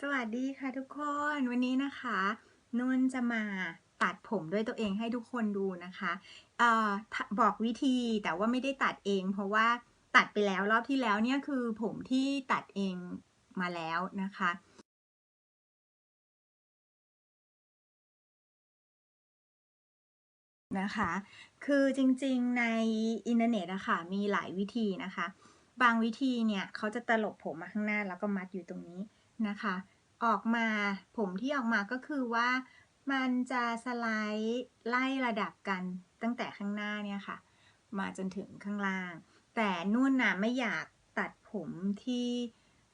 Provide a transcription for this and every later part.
สวัสดีค่ะทุกคนวันนี้นะคะนุ่นจะมาตัดผมด้วยตัวเองให้ทุกคนดูนะคะเอ่อบอกวิธีแต่ว่าไม่ได้ตัดเอง เพราะว่าตัดไปแล้วรอบที่แล้วเนี่ยคือผมที่ตัดเองมาแล้วนะคะนะคะ คือจริงๆในอินเทอร์เน็ตอะค่ะมีหลายวิธีนะคะ บางวิธีเนี่ยเขาจะตลบผมมาข้างหน้าแล้วก็มัดอยู่ตรงนี้ นะคะ ออกมาผมที่ออกมาก็คือว่ามันจะสไลด์ไล่ระดับกันตั้งแต่ข้างหน้าเนี่ยค่ะ มาจนถึงข้างล่าง แต่นุ่นน่ะไม่อยากตัดผมที่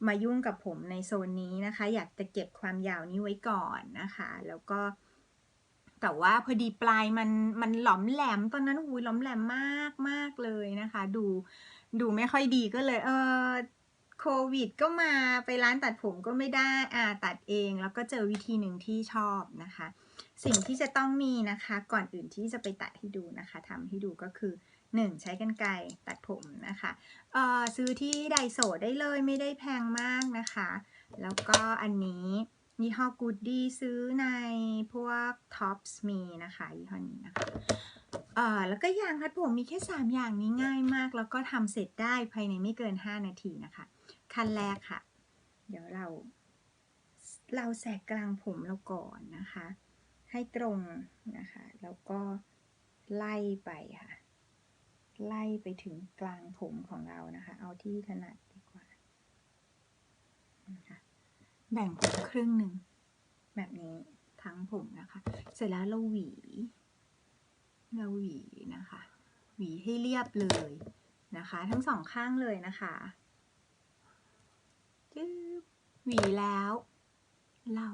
มายุ่งกับผมในโซนนี้นะคะ อยากจะเก็บความยาวนี้ไว้ก่อนนะคะ แล้วก็ แต่ว่าพอดีปลายมันมันหลอมแหลมตอนนั้นอุ้ยหลอมแหลมมากมากเลยนะคะ ดูดูไม่ค่อยดีก็เลย เออ ควิดก็มาไปร้านตัดผมก็ไม่ได้อ่าตัดเองแล้วก็เจอวิธีหนึ่งที่ชอบนะคะ สิ่งที่จะต้องมีนะคะ ก่อนอื่นที่จะไปตัดให้ดูนะคะทำให้ดูก็คือ 1. ใช้กันไกรตัดผมนะคะเอ่อซื้อที่ไดโซได้เลยไม่ได้แพงมากนะคะ แล้วก็อันนี้ยี่ห้อ Goody ซื้อในพวก Tops มีนะคะยี่ห้อนี้นะคะเอ่อแล้วก็ยางรัดผมมีแค่ 3 อย่างนี้ง่ายมาก แล้วก็ทำเสร็จได้ภายในไม่เกิน 5 นาทีนะคะ ขั้นแรกค่ะ เดี๋ยวเรา เราแสกกลางผมเราก่อนนะคะ ให้ตรงนะคะ แล้วก็ไล่ไปค่ะ ไล่ไปถึงกลางผมของเรานะคะ เอาที่ถนัดดีกว่านะคะแบ่งผมครึ่งหนึ่ง แบบนี้ทั้งผมนะคะ เสร็จแล้วเราหวี เราหวีนะคะ หวีให้เรียบเลยนะคะ ทั้งสองข้างเลยนะคะ จึ๊บหวีแล้ว เรา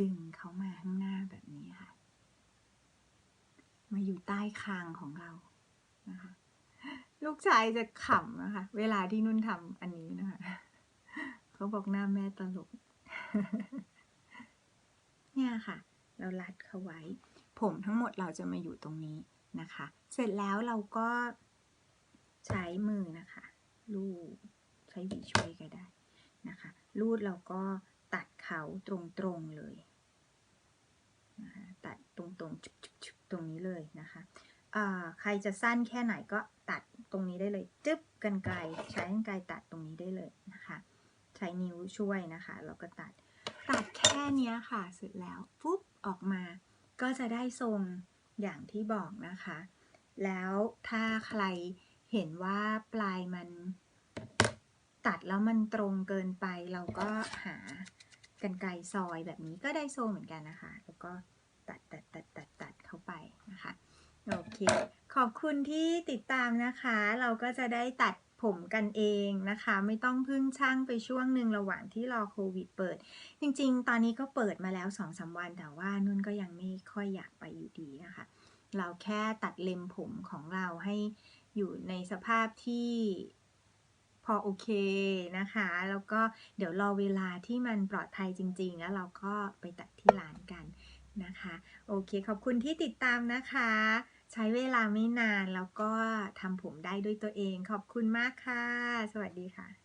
ดึงเขามาข้างหน้าแบบนี้ค่ะ มาอยู่ใต้คางของเรานะคะลูกชายจะขำนะคะ เวลาที่นุ่นทำอันนี้นะคะ เขาบอกหน้าแม่ตลก เนี่ยค่ะ เรารัดเขาไว้ ผมทั้งหมดเราจะมาอยู่ตรงนี้นะคะ เสร็จแล้วเราก็ใช้มือนะคะ ลูบ ช้หวีช่วยก็ได้นะคะลูดเราก็ตัดเขาตรงๆเลยนะคะตัดตรงๆจุบๆๆตรงนี้เลยนะคะใครจะสั้นแค่ไหนก็ตัดตรงนี้ได้เลยจึ๊บกันไกลใช้กันไกลตัดตรงนี้ได้เลยนะคะใช้นิ้วช่วยนะคะแล้วก็ตัดตัดแค่เนี้ยค่ะเสร็จแล้วปุ๊บออกมาก็จะได้ทรงอย่างที่บอกนะคะ แล้วถ้าใครเห็นว่าปลายมัน ตัดแล้วมันตรงเกินไปเราก็หากันไกรซอยแบบนี้ก็ได้ทรงเหมือนกันนะคะ แล้วก็ตัดตัดตัดตัดตัดเข้าไปนะคะ โอเค ขอบคุณที่ติดตามนะคะ เราก็จะได้ตัดผมกันเองนะคะ ไม่ต้องพึ่งช่างไปช่วงหนึ่งระหว่างที่รอโควิดเปิด จริงๆ ตอนนี้ก็เปิดมาแล้ว2องสาวัน แต่ว่านุ่นก็ยังไม่ค่อยอยากไปอยู่ดีนะคะ เราแค่ตัดเล็มผมของเราให้อยู่ในสภาพที่ พอโอเคนะคะ แล้วก็เดี๋ยวรอเวลาที่มันปลอดภัยจริง ๆ แล้วเราก็ไปตัดที่ร้านกันนะคะ โอเค ขอบคุณที่ติดตามนะคะ ใช้เวลาไม่นานแล้วก็ทำผมได้ด้วยตัวเอง ขอบคุณมากค่ะ สวัสดีค่ะ